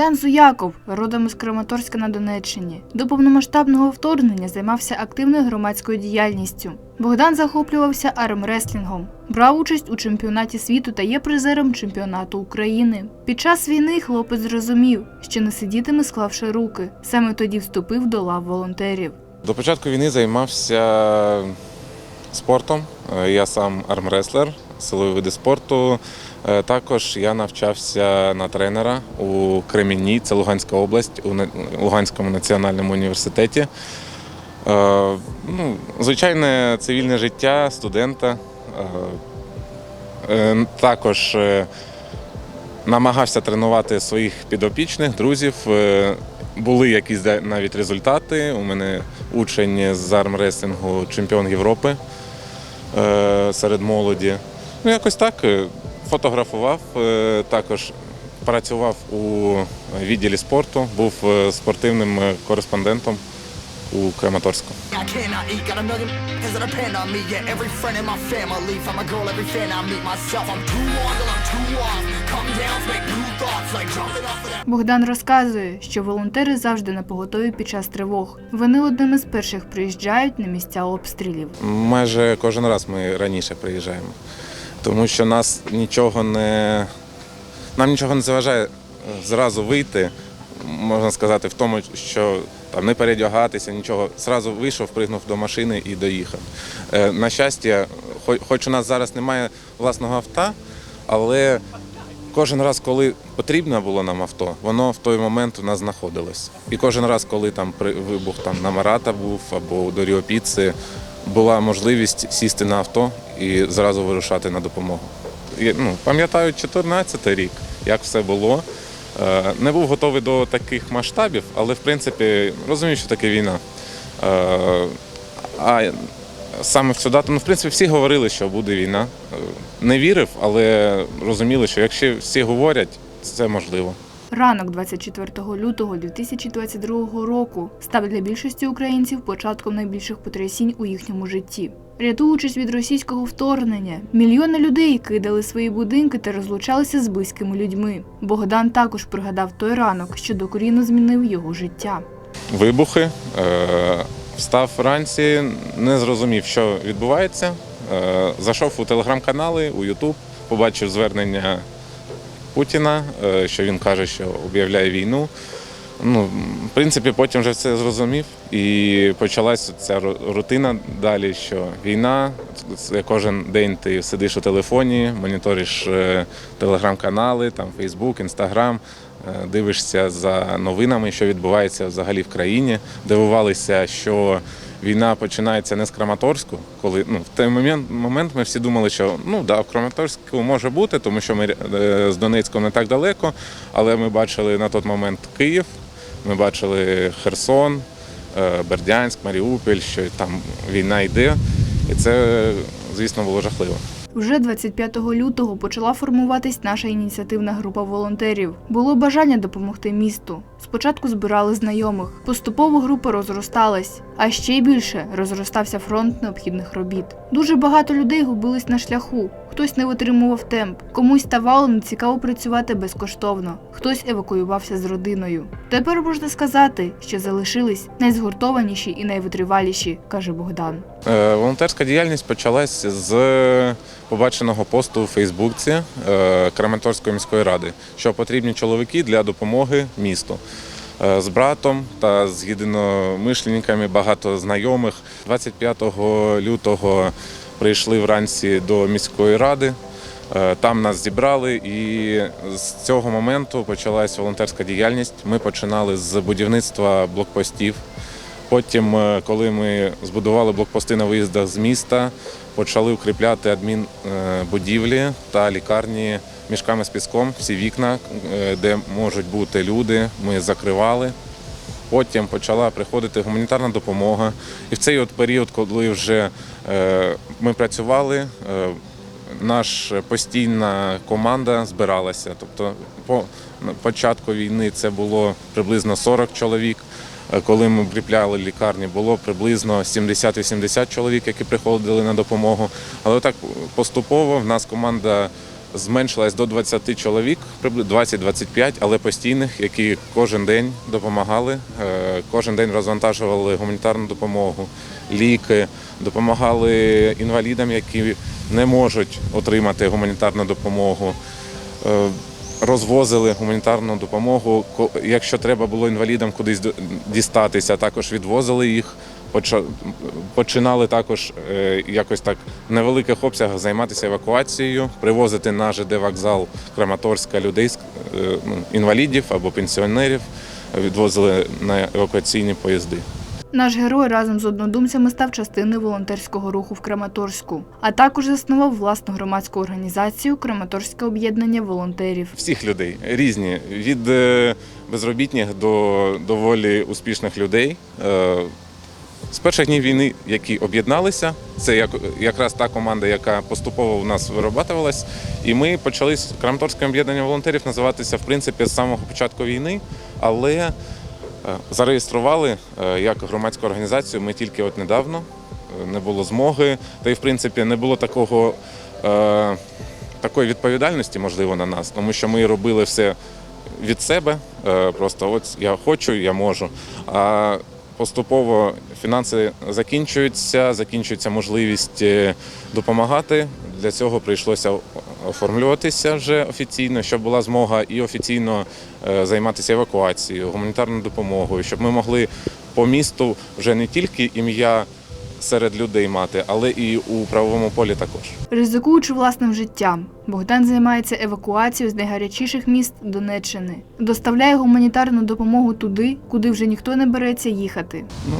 Богдан Зуяков, родом із Краматорська на Донеччині, до повномасштабного вторгнення займався активною громадською діяльністю. Богдан захоплювався армреслінгом, брав участь у чемпіонаті світу та є призером чемпіонату України. Під час війни хлопець зрозумів, що не сидітиме склавши руки. Саме тоді вступив до лав волонтерів. До початку війни займався спортом. Е, Я сам армреслер, силові види спорту. Е, Також я навчався на тренера у Кремінні, це Луганська область, у Луганському національному університеті. Е, Ну, звичайне цивільне життя студента. Е, Також намагався тренувати своїх підопічних, друзів. Були якісь навіть результати. У мене учень з армреслінгу чемпіон Європи серед молоді. Ну, якось так. Фотографував, е, також працював у відділі спорту, був е, спортивним е, кореспондентом у Краматорську. Богдан розказує, що волонтери завжди на поготові під час тривог. Вони одними з перших приїжджають на місця обстрілів. Майже кожен раз ми раніше приїжджаємо, тому що нас нічого не нам нічого не заважає зразу вийти, можна сказати, в тому, що там не передягатися, нічого. Зразу вийшов, пригнув до машини і доїхав. Е, На щастя, хоч у нас зараз немає власного авто, але кожен раз, коли потрібно було нам авто, воно в той момент у нас знаходилось. І кожен раз, коли там вибух там на Марата був або до Ріопіци, була можливість сісти на авто і зразу вирушати на допомогу. Ну, пам'ятаю 14 рік, як все було. Е, Не був готовий до таких масштабів, але в принципі розумів, що таке війна. Е, А саме в цю дату, ну, в принципі, всі говорили, що буде війна. Е, Не вірив, але розуміли, що якщо всі говорять, це можливо. Ранок 24 лютого 2022 року став для більшості українців початком найбільших потрясінь у їхньому житті. Рятуючись від російського вторгнення, мільйони людей кидали свої будинки та розлучалися з близькими людьми. Богдан також пригадав той ранок, що докорінно змінив його життя. Вибухи. Е, Встав вранці, не зрозумів, що відбувається. Е, Зайшов у телеграм-канали, у Ютуб, побачив звернення Путіна, е, що він каже, що об'являє війну. Ну, в принципі, потім вже все зрозумів. І почалася ця рутина далі, що війна, кожен день ти сидиш у телефоні, моніториш е, телеграм-канали, там Фейсбук, Інстаграм, е, дивишся за новинами, що відбувається взагалі в країні. Дивувалися, що війна починається не з Краматорську, коли ну, в той момент, момент ми всі думали, що ну да, в Краматорську може бути, тому що ми е, з Донецьком не так далеко, але ми бачили на той момент Київ, ми бачили Херсон, е, Бердянськ, Маріуполь, що там війна йде. І це, звісно, було жахливо. Вже 25 лютого почала формуватись наша ініціативна група волонтерів. Було бажання допомогти місту. Спочатку збирали знайомих. Поступово група розросталась, а ще й більше розростався фронт необхідних робіт. Дуже багато людей губились на шляху. Хтось не витримував темп, комусь ставало нецікаво працювати безкоштовно, хтось евакуювався з родиною. Тепер можна сказати, що залишились найзгуртованіші і найвитриваліші, каже Богдан. Е, Волонтерська діяльність почалась з побаченого посту у Фейсбуці е, Краматорської міської ради, що потрібні чоловіки для допомоги місту. Е, З братом та з єдиномишленниками багато знайомих. 25 лютого прийшли вранці до міської ради. Е, Там нас зібрали, і з цього моменту почалась волонтерська діяльність. Ми починали з будівництва блокпостів. Потім, е, коли ми збудували блокпости на виїздах з міста, почали укріпляти адмінбудівлі та лікарні мішками з піском. Всі вікна, е, де можуть бути люди, ми закривали. Потім почала приходити гуманітарна допомога. І в цей от період, коли вже е, ми працювали, е, наша постійна команда збиралася. Тобто, по початку війни це було приблизно 40 чоловік. Коли ми укріпляли лікарні, було приблизно 70-80 чоловік, які приходили на допомогу. Але так поступово в нас команда зменшилась до 20 чоловік, прибли- 20-25, але постійних, які кожен день допомагали, е, кожен день розвантажували гуманітарну допомогу, ліки, допомагали інвалідам, які не можуть отримати гуманітарну допомогу. Е, Розвозили гуманітарну допомогу. Якщо треба було інвалідам кудись дістатися, також відвозили їх. Починали також е, якось так в невеликих обсягах займатися евакуацією, привозити на ЖД вокзал Краматорська людей е, ну, інвалідів або пенсіонерів, відвозили на евакуаційні поїзди. Наш герой разом з однодумцями став частиною волонтерського руху в Краматорську, а також заснував власну громадську організацію Краматорське об'єднання волонтерів. всіх людей різні від е, безробітних до доволі успішних людей. З перших днів війни, які об'єдналися, це як, якраз та команда, яка поступово в нас виробатувалась. І ми почали з Краматорським об'єднанням волонтерів називатися в принципі з самого початку війни, але е, зареєстрували е, як громадську організацію ми тільки от недавно. Е, Не було змоги, та й в принципі не було такого. Такої відповідальності, можливо, на нас, тому що ми робили все від себе. Просто от я хочу, я можу. А поступово фінанси закінчуються, закінчується можливість е, допомагати. Для цього прийшлося оформлюватися вже офіційно, щоб була змога і офіційно е, займатися евакуацією, гуманітарною допомогою, щоб ми могли по місту вже не тільки ім'я серед людей мати, але і у правовому полі також. Rизикуючи власним життям, Богдан займається евакуацією з найгарячіших міст Донеччини, доставляє гуманітарну допомогу туди, куди вже ніхто не береться їхати. Ну,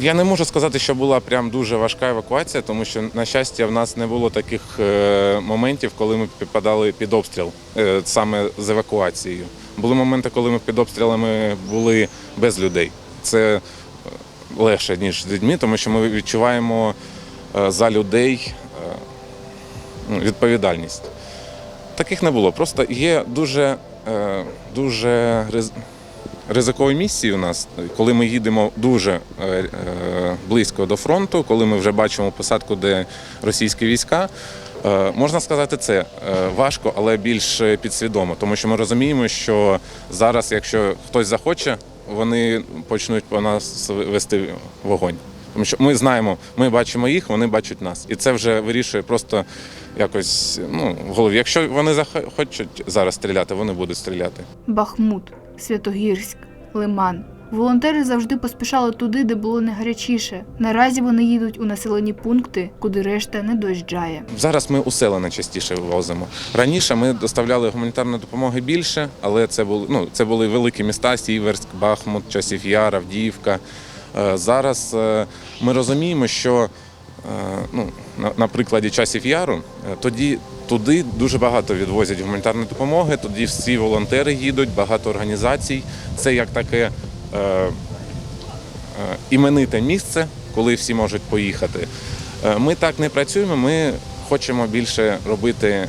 я не можу сказати, що була прям дуже важка евакуація, тому що, на щастя, в нас не було таких е, моментів, коли ми підпадали під обстріл е, саме з евакуацією. Були моменти, коли ми під обстрілами були без людей. Це легше, ніж з людьми, тому що ми відчуваємо е, за людей е, ну, відповідальність. Таких не було. Просто є дуже, е, дуже ризикові місії у нас, коли ми їдемо дуже близько до фронту, коли ми вже бачимо посадку, де російські війська. Можна сказати, це важко, але більш підсвідомо, тому що ми розуміємо, що зараз, якщо хтось захоче, вони почнуть по нас вести вогонь. Тому що ми знаємо, ми бачимо їх, вони бачать нас, і це вже вирішує просто якось ну, в голові. Якщо вони захочуть зараз стріляти, вони будуть стріляти. Бахмут, Святогірськ, Лиман. Волонтери завжди поспішали туди, де було найгарячіше. Наразі вони їдуть у населені пункти, куди решта не доїжджає. Зараз ми у села найчастіше вивозимо. Раніше ми доставляли гуманітарної допомоги більше, але це були ну це були великі міста: Сіверськ, Бахмут, Часів Яр, Авдіївка. Е, Зараз е, ми розуміємо, що е, ну, на, прикладі часів яру, тоді туди дуже багато відвозять гуманітарної допомоги. Тоді всі волонтери їдуть, багато організацій. Це як таке імените місце, коли всі можуть поїхати. Е, Ми так не працюємо. Ми хочемо більше робити е,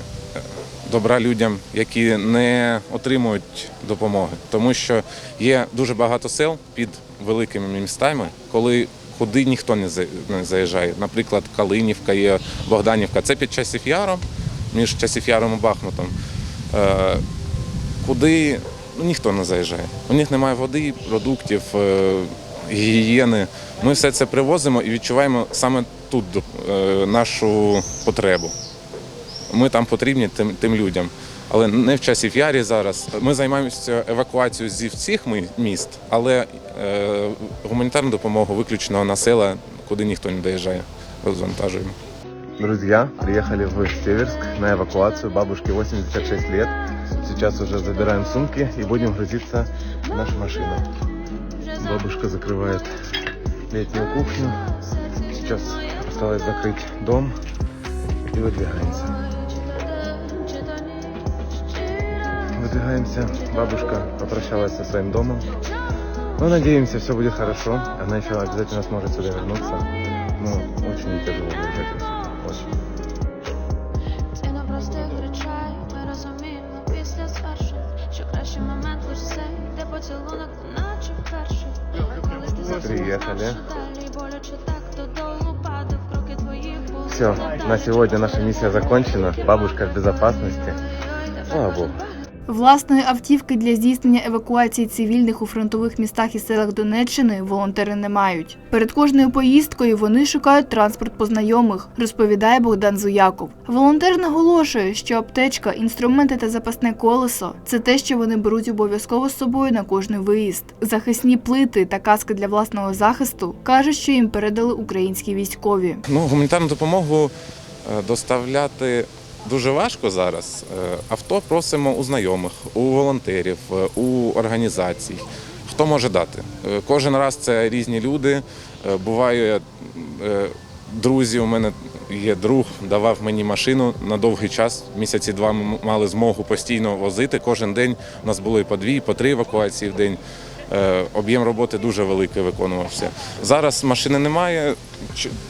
добра людям, які не отримують допомоги, тому що є дуже багато сел під великими містами, коли куди ніхто не заїжджає. Наприклад, Калинівка є, Богданівка. Це під часів яром, між часів яром і Бахмутом. Е, Куди ніхто не заїжджає. У них немає води, продуктів, е, гігієни. Ми все це привозимо і відчуваємо саме тут е, нашу потребу. Ми там потрібні тим, тим людям. Але не в часів ярі зараз. Ми займаємося евакуацією зі всіх міст, але е, гуманітарну допомогу виключно на села, куди ніхто не доїжджає, розвантажуємо. Друзья, приехали в Северск на эвакуацию. Бабушке 86 лет. Сейчас уже забираем сумки и будем грузиться в нашу машину. Бабушка закрывает летнюю кухню. Сейчас осталось закрыть дом и выдвигаемся. Выдвигаемся. Бабушка попрощалась со своим домом. Но надеемся, все будет хорошо. Она еще обязательно сможет сюда вернуться. Ну, очень тяжело выезжать були Все, на сегодня наша миссия закончена. Бабушка в безопасности. Слава Богу. Власної автівки для здійснення евакуації цивільних у фронтових містах і селах Донеччини волонтери не мають. Перед кожною поїздкою вони шукають транспорт по знайомих, розповідає Богдан Зуяков. Волонтер наголошує, що аптечка, інструменти та запасне колесо це те, що вони беруть обов'язково з собою на кожний виїзд. Захисні плити та каски для власного захисту кажуть, що їм передали українські військові. Ну, гуманітарну допомогу е, доставляти дуже важко зараз. Е, Авто просимо у знайомих, у волонтерів, е, у організацій. Хто може дати? Е, Кожен раз це різні люди. Буває, друзі, у мене є друг, давав мені машину на довгий час. Місяці два ми мали змогу постійно возити. Кожен день у нас було і по дві, і по три евакуації в день. Об'єм роботи дуже великий виконувався. Зараз машини немає,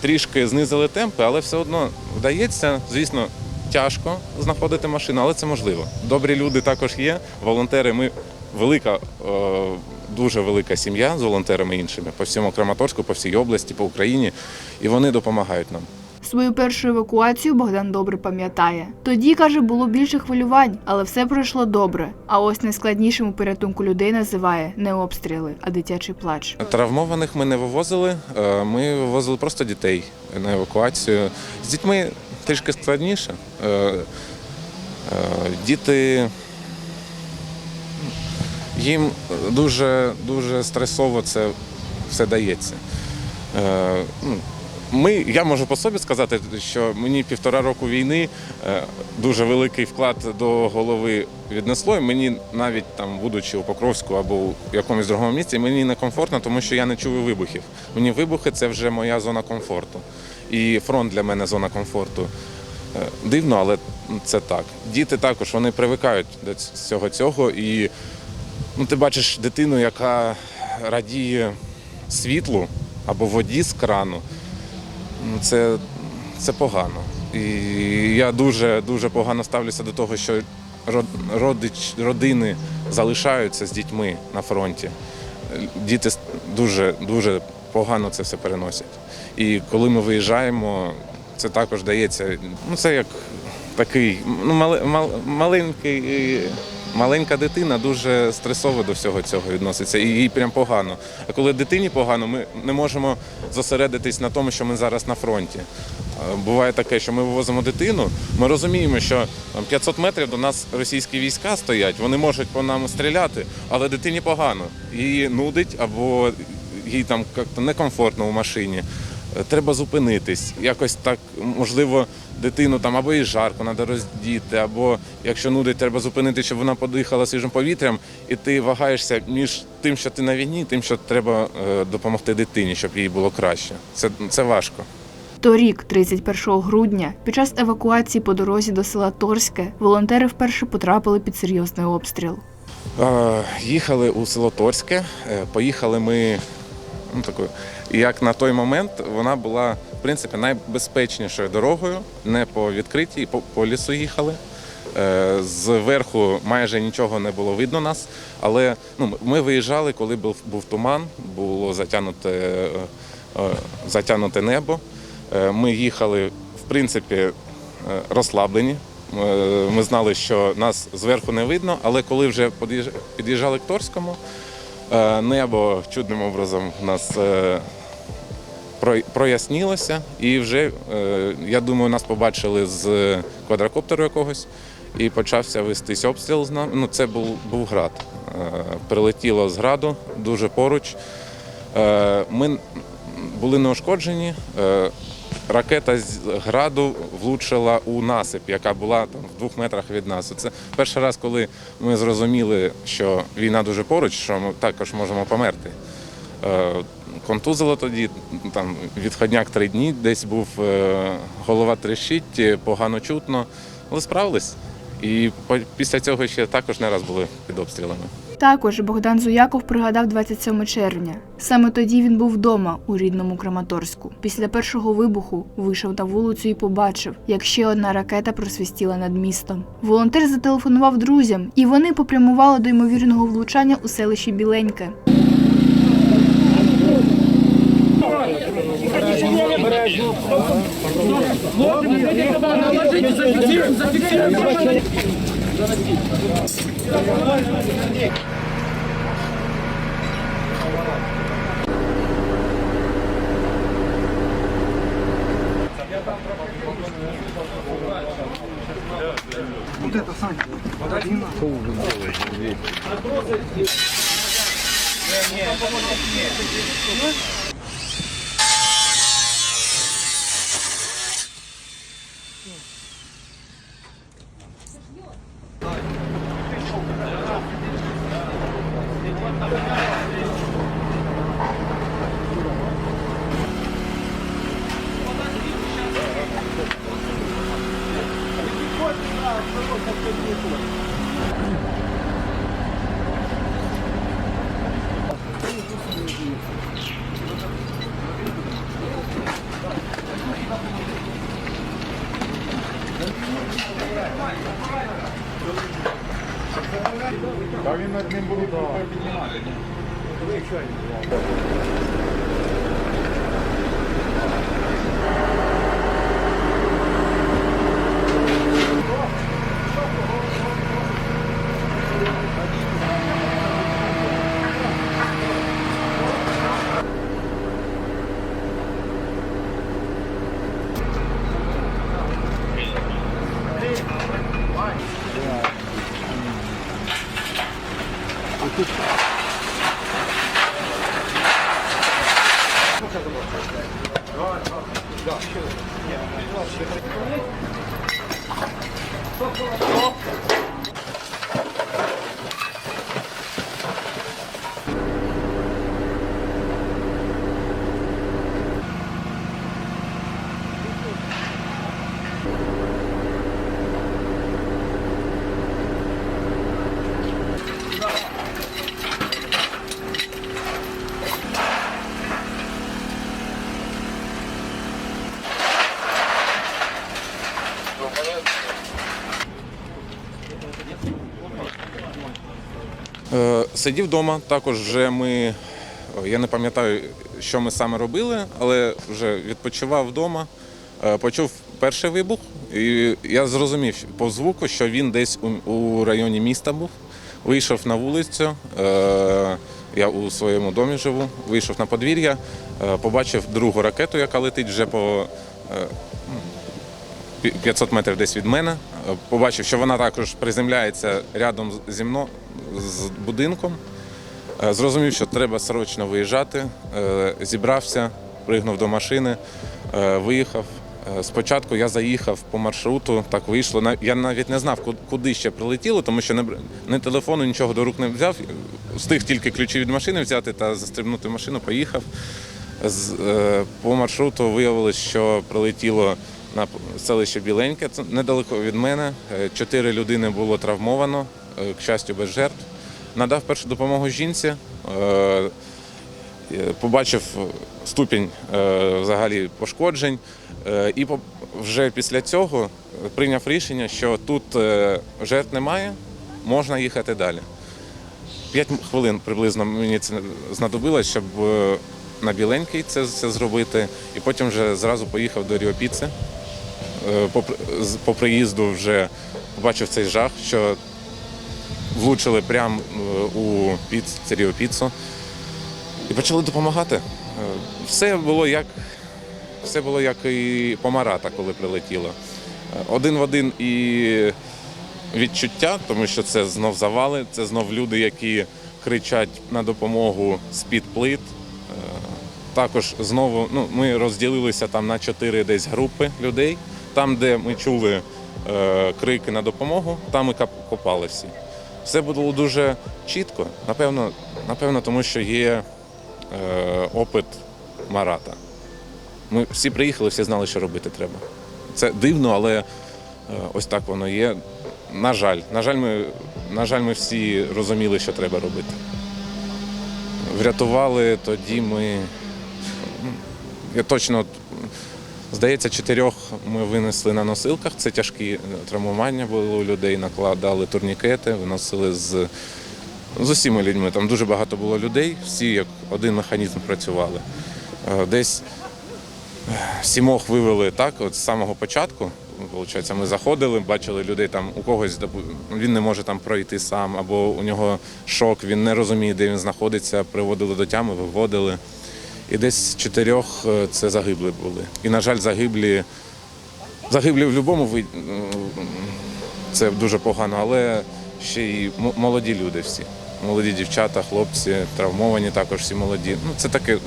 трішки знизили темпи, але все одно вдається. Звісно, тяжко знаходити машину, але це можливо. Добрі люди також є. Волонтери. Ми велика, е, дуже велика сім'я з волонтерами іншими по всьому Краматорську, по всій області, по Україні, і вони допомагають нам. Свою першу евакуацію Богдан добре пам'ятає. Тоді каже, було більше хвилювань, але все пройшло добре. А ось найскладнішим у порятунку людей називає не обстріли, а дитячий плач. Травмованих ми не вивозили, е, ми вивозили просто дітей на евакуацію. З дітьми трішки складніше. Е, е, Діти їм дуже, дуже стресово це все дається. Е, ну, Ми, я можу по собі сказати, що мені півтора року війни дуже великий вклад до голови віднесло. І мені навіть там, будучи у Покровську або у якомусь другому місці, мені некомфортно, тому що я не чую вибухів. Мені вибухи це вже моя зона комфорту. І фронт для мене зона комфорту. Е, Дивно, але це так. Діти також вони привикають до всього цього. І ну, ти бачиш дитину, яка радіє світлу або воді з крану. Ну, це, це погано. І я дуже дуже погано ставлюся до того, що родич, родини залишаються з дітьми на фронті. Діти дуже дуже погано це все переносять. І коли ми виїжджаємо, це також дається. Ну, це як такий ну, мале- мал, маленький. Маленька дитина дуже стресово до всього цього відноситься, і їй прям погано. А коли дитині погано, ми не можемо зосередитись на тому, що ми зараз на фронті. Е, Буває таке, що ми вивозимо дитину. Ми розуміємо, що там 500 метрів до нас російські війська стоять, вони можуть по нам стріляти, але дитині погано. Її нудить або їй там некомфортно в машині. Треба зупинитись. Якось так, можливо, дитину там або і жарко треба роздіти, або якщо нудить, треба зупинити, щоб вона подихала свіжим повітрям, і ти вагаєшся між тим, що ти на війні, тим, що треба е, допомогти дитині, щоб їй було краще. Це, це важко. Торік, 31 грудня, під час евакуації по дорозі до села Торське, волонтери вперше потрапили під серйозний обстріл. Е, Їхали у село Торське. Е, Поїхали ми ну, такою. Як на той момент вона була в принципі найбезпечнішою дорогою, не по відкритій, по, по лісу їхали. Е, Зверху майже нічого не було видно нас, але ну, ми виїжджали, коли був, був туман, було затягнуте, е, е, затягнуте небо. Ми їхали, в принципі, розслаблені. Ми знали, що нас зверху не видно, але коли вже під'їжджали к Торському, небо чудним образом нас прояснілося, і вже, е, я думаю, нас побачили з квадрокоптеру якогось, і почався вестись обстріл з нами. Ну, це був, був град. Е, Прилетіло з граду дуже поруч. Е, Ми були неушкоджені. Ракета з граду влучила у насип, яка була там в двох метрах від нас. Це перший раз, коли ми зрозуміли, що війна дуже поруч, що ми також можемо померти. Контузило тоді, там відходняк три дні, десь був е, голова трещить, е, погано чутно, але справились. І після цього ще також не раз були під обстрілами. Також Богдан Зуяков пригадав 27 червня. Саме тоді він був вдома у рідному Краматорську. Після першого вибуху вийшов на вулицю і побачив, як ще одна ракета просвістіла над містом. Волонтер зателефонував друзям, і вони попрямували до ймовірного влучання у селищі Біленьке. Вот это, Саня. Вот один. Забросы. Не, не, не. Е, Сидів вдома, також вже ми, я не пам'ятаю, що ми саме робили, але вже відпочивав вдома, Е, почув перший вибух, і я зрозумів по звуку, що він десь у, районі міста був. Вийшов на вулицю, е, я у своєму домі живу, вийшов на подвір'я, е, побачив другу ракету, яка летить вже по е, 500 метрів десь від мене. Побачив, що вона також приземляється рядом зі мною з будинком. Е, Зрозумів, що треба срочно виїжджати. Е, Зібрався, пригнув до машини, е, виїхав. Спочатку я заїхав по маршруту, так вийшло. Я навіть не знав, ку- куди ще прилетіло, тому що не ні телефону, нічого до рук не взяв. Встиг тільки ключі від машини взяти та застрибнути машину, поїхав. По маршруту виявилось, що прилетіло на селище Біленьке, недалеко від мене. Чотири людини було травмовано, к щастю, без жертв. Надав першу допомогу жінці. е, е, Побачив ступінь е, взагалі пошкоджень, е, і вже після цього прийняв рішення, що тут е, жертв немає, можна їхати далі. П'ять хвилин приблизно мені це знадобилось, щоб е, на біленький це все зробити. І потім вже зразу поїхав до Ріопіци. Е, По, по приїзду вже побачив цей жах, що влучили прямо е, у піц, це Ріопіцу. І почали допомагати. Е, Все було як, все було як і по Марата, коли прилетіло. Е, Один в один і відчуття, тому що це знов завали, це знов люди, які кричать на допомогу з-під плит. Також знову ну, ми розділилися там на чотири десь групи людей. Там, де ми чули е, крики на допомогу, там кап- копали всі. Все було дуже чітко, напевно, напевно, тому що є е, опит Марата. Ми всі приїхали, всі знали, що робити треба. Це дивно, але е, ось так воно є. На жаль, на жаль, ми, на жаль, ми всі розуміли, що треба робити. Врятували тоді ми. Я точно, здається, чотирьох ми винесли на носилках. Це тяжкі е, травмування були у людей, накладали турнікети, виносили з, з усіма людьми. Там дуже багато було людей, всі як один механізм працювали. Е, Десь Сімох вивели так, от з самого початку. Получається, ми заходили, бачили людей там у когось він не може там пройти сам, або у нього шок, він не розуміє, де він знаходиться, приводили до тями, виводили. І десь чотирьох е, це загиблі були. І, на жаль, загиблі, загиблі в будь-якому це дуже погано, але ще й молоді люди всі. Молоді дівчата, хлопці, травмовані також всі молоді. Ну, це таке.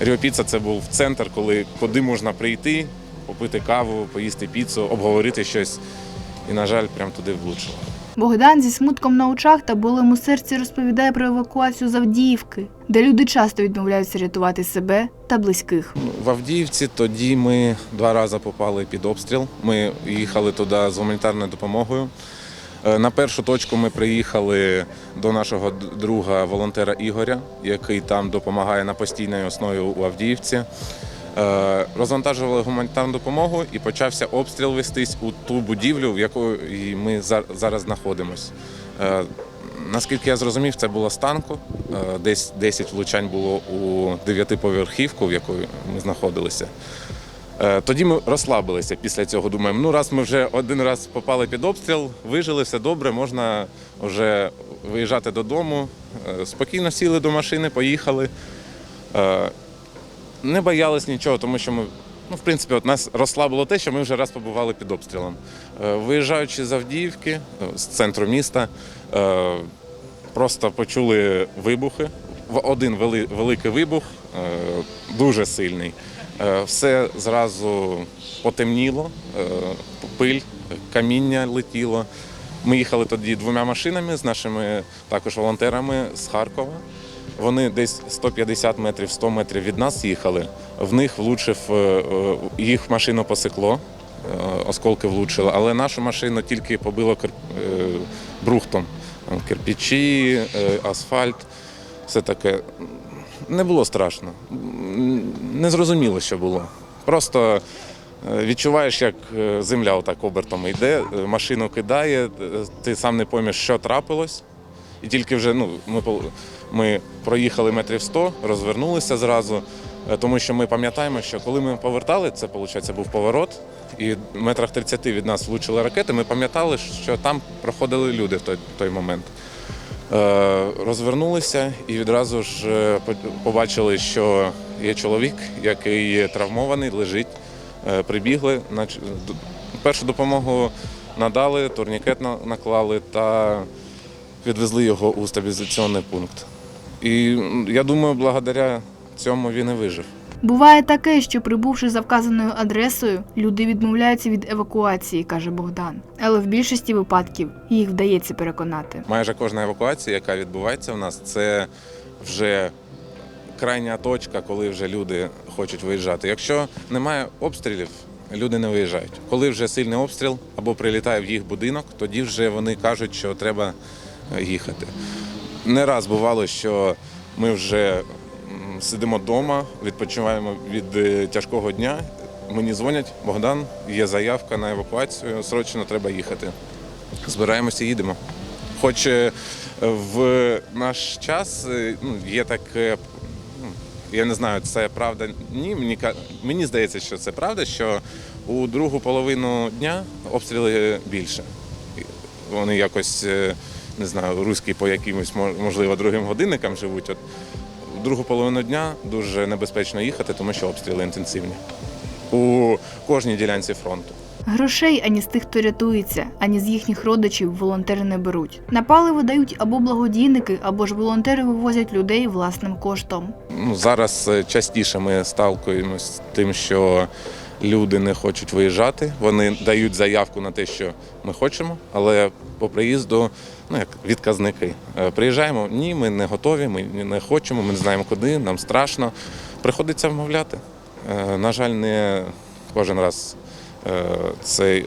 Ріопіца це був центр, коли куди можна прийти, попити каву, поїсти піцу, обговорити щось. І, на жаль, прям туди влучило. Богдан зі смутком на очах та болем у серці розповідає про евакуацію з Авдіївки, де люди часто відмовляються рятувати себе та близьких. В Авдіївці тоді ми два рази попали під обстріл. Ми їхали туди з гуманітарною допомогою. Е, На першу точку ми приїхали до нашого друга волонтера Ігоря, який там допомагає на постійній основі у Авдіївці. Е, Розвантажували гуманітарну допомогу і почався обстріл вестись у ту будівлю, в якої ми зараз знаходимося. Наскільки я зрозумів, це було з танку. Е, Десь 10 влучань було у дев'ятиповерхівку, в якої ми знаходилися. Е, Тоді ми розслабилися після цього. Думаємо, ну раз ми вже один раз попали під обстріл, вижили, все добре, можна вже виїжджати додому. Е, Спокійно сіли до машини, поїхали. Не боялись нічого, тому що ми, ну, в принципі, от нас розслабило те, що ми вже раз побували під обстрілом. Е, Виїжджаючи з Авдіївки, е, з центру міста, е, просто почули вибухи. Один великий вибух, дуже сильний. Все зразу потемніло, пиль, каміння летіло. Ми їхали тоді двома машинами з нашими також волонтерами з Харкова. Вони десь 150 метрів, 100 метрів від нас їхали. В них влучив е, е, їх машину посекло, е, осколки влучили, але нашу машину тільки побило брухтом. Е, асфальт, все таке. Не було страшно. Не зрозуміло, що було. Просто відчуваєш, як земля отак обертом йде, машину кидає, ти сам не поймеш, що трапилось. І тільки вже ну, ми, ми проїхали метрів 100, розвернулися зразу, е, тому що ми пам'ятаємо, що коли ми повертали, це виходить, був поворот, і в метрах 30 від нас влучили ракети, ми пам'ятали, що там проходили люди в той, той момент. Е, Розвернулися і відразу ж е, побачили, що є чоловік, який травмований, лежить. Прибігли, першу допомогу надали, турнікет наклали та відвезли його у стабілізаційний пункт. І я думаю, благодаря цьому він і вижив. Буває таке, що прибувши за вказаною адресою, люди відмовляються від евакуації, каже Богдан. Але в більшості випадків їх вдається переконати. Майже кожна евакуація, яка відбувається в нас, це вже крайня точка, коли вже люди хочуть виїжджати. Якщо немає обстрілів, люди не виїжджають. Коли вже сильний обстріл або прилітає в їх будинок, тоді вже вони кажуть, що треба е, їхати. Не раз бувало, що ми вже сидимо вдома, відпочиваємо від е, тяжкого дня. Мені дзвонять, Богдан, є заявка на евакуацію, срочно треба їхати. Збираємося їдемо. Хоч е, в наш час е, ну, є таке, ну, я не знаю, це правда. Ні, мені, мені здається, що це правда, що у другу половину дня обстріли більше. Вони якось, не знаю, руські по якимось, мо- можливо, другим годинникам живуть. От в другу половину дня дуже небезпечно їхати, тому що обстріли інтенсивні. У кожній ділянці фронту. Грошей ані з тих, хто рятується, ані з їхніх родичів волонтери не беруть. На паливо дають або благодійники, або ж волонтери вивозять людей власним коштом. Ну, зараз е, частіше ми сталкуємося з тим, що люди не хочуть виїжджати. Вони дають заявку на те, що ми хочемо, але по приїзду ну, як відказники. Е, Приїжджаємо, ні, ми не готові, ми не хочемо, ми не знаємо куди, нам страшно. Приходиться вмовляти. Е, На жаль, не кожен раз е, це,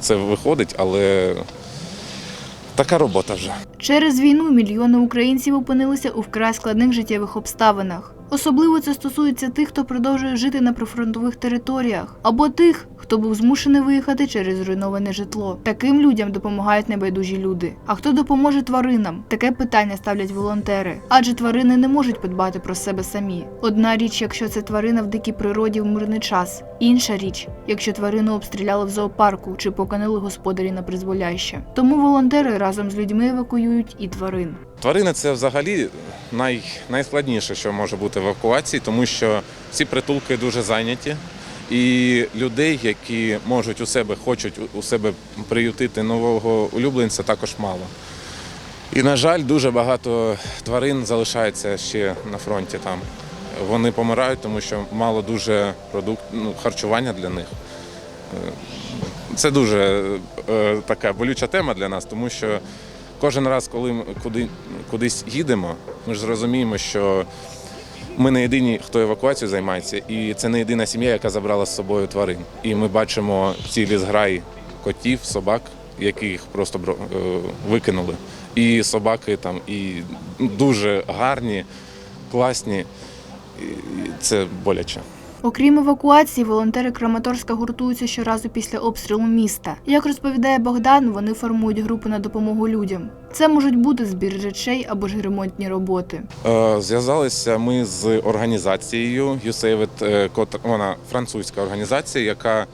це виходить, але така робота вже. Через війну мільйони українців опинилися у вкрай складних життєвих обставинах. Особливо це стосується тих, хто продовжує жити на прифронтових територіях, або тих, хто був змушений виїхати через зруйноване житло. Таким людям допомагають небайдужі люди. А хто допоможе тваринам? Таке питання ставлять волонтери, адже тварини не можуть подбати про себе самі. Одна річ, якщо це тварина в дикій природі в мирний час, інша річ, якщо тварину обстріляли в зоопарку чи покинули господарі на призволяще. Тому волонтери разом з людьми евакуюють і тварин. Тварини це взагалі най, найскладніше, що може бути в евакуації, тому що всі притулки дуже зайняті. І людей, які можуть у себе, хочуть у себе приютити нового улюбленця, також мало. І, на жаль, дуже багато тварин залишається ще на фронті там. Вони помирають, тому що мало дуже продукт, ну, харчування для них. Е, Це дуже е, така болюча тема для нас, тому що кожен раз, коли ми куди, кудись їдемо, ми ж зрозуміємо, що ми не єдині, хто евакуацією займається, і це не єдина сім'я, яка забрала з собою тварин. І ми бачимо цілі зграї котів, собак, яких просто е, викинули. І собаки там, і дуже гарні, класні. І це боляче. Окрім евакуації, волонтери Краматорська гуртуються щоразу після обстрілу міста. Як розповідає Богдан, вони формують групи на допомогу людям. Це можуть бути збір речей або ж ремонтні роботи. Е, Зв'язалися ми з організацією котра- вона французька організація, яка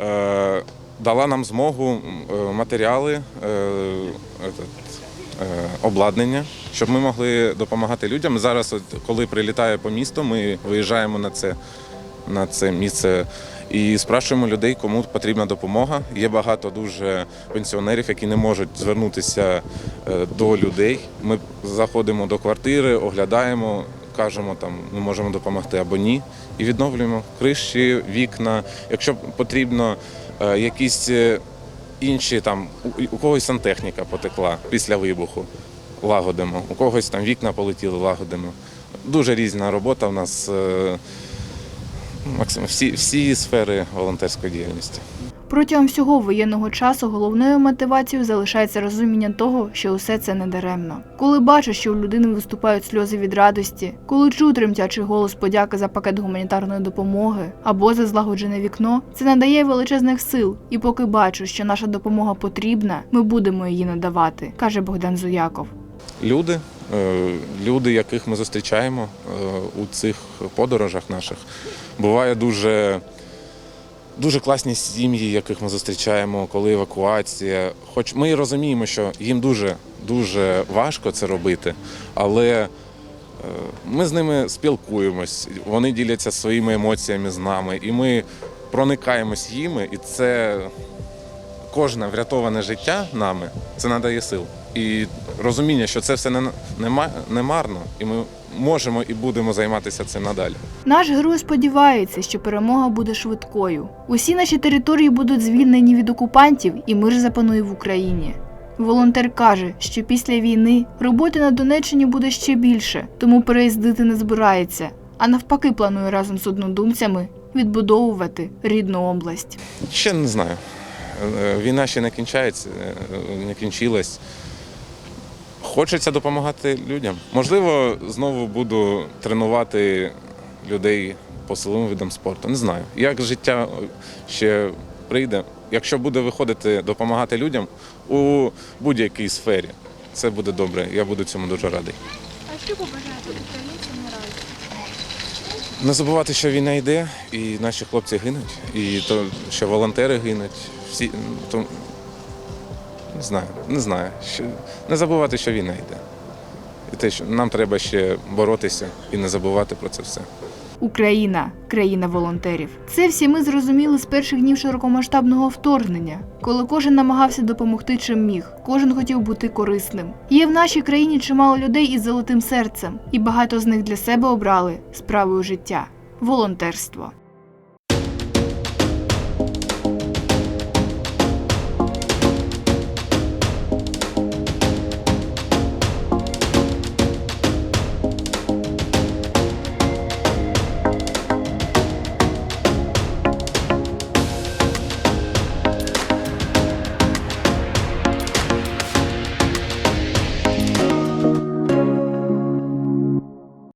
е, дала нам змогу е, матеріали, обладнання, щоб ми могли допомагати людям. Зараз, коли прилітає по місту, ми виїжджаємо на це, на це місце. І спрашуємо людей, кому потрібна допомога. Є багато дуже пенсіонерів, які не можуть звернутися е, до людей. Ми заходимо до квартири, оглядаємо, кажемо, там ми можемо допомогти або ні, і відновлюємо криші, вікна. Якщо потрібно е, якісь е, інші там у, когось сантехніка потекла після вибуху, лагодимо. У когось там вікна полетіли, лагодимо. Дуже різна робота в нас. Е, Максим, всі, всі сфери волонтерської діяльності. Протягом всього воєнного часу головною мотивацією залишається розуміння того, що усе це не даремно. Коли бачиш, що у людини виступають сльози від радості, коли чую тремтячий голос подяки за пакет гуманітарної допомоги або за злагоджене вікно, це надає величезних сил. І поки бачу, що наша допомога потрібна, ми будемо її надавати, каже Богдан Зуяков. Люди, люди, яких ми зустрічаємо е, у цих подорожах наших, буває дуже, дуже класні сім'ї, яких ми зустрічаємо, коли евакуація. Хоч ми розуміємо, що їм дуже, дуже важко це робити, але е, ми з ними спілкуємось, вони діляться своїми емоціями з нами, і ми проникаємось їми, і це кожне врятоване життя нами це надає сил. І розуміння, що це все не, не, не марно, і ми можемо і будемо займатися цим надалі. Наш герой сподівається, що перемога буде швидкою. Усі наші території будуть звільнені від окупантів, і мир запанує в Україні. Волонтер каже, що після війни роботи на Донеччині буде ще більше, тому переїздити не збирається, а навпаки, планує разом з однодумцями відбудовувати рідну область. Ще не знаю. Е, Війна ще не кінчається, е, не кінчилась. Хочеться допомагати людям. Можливо, знову буду тренувати людей по силовим видам спорту. Не знаю. Як життя ще прийде, якщо буде виходити допомагати людям у будь-якій сфері, це буде добре. Я буду цьому дуже радий. А що побажаєте українцям наразі? Не забувати, що війна йде, і наші хлопці гинуть, і то, що волонтери гинуть. Всі, то, не знаю, не знаю. Не забувати, що війна йде. І те, що нам треба ще боротися і не забувати про це все. Україна країна волонтерів. Це всі ми зрозуміли з перших днів широкомасштабного вторгнення, коли кожен намагався допомогти чим міг, кожен хотів бути корисним. Є в нашій країні чимало людей із золотим серцем, і багато з них для себе обрали справою життя волонтерство.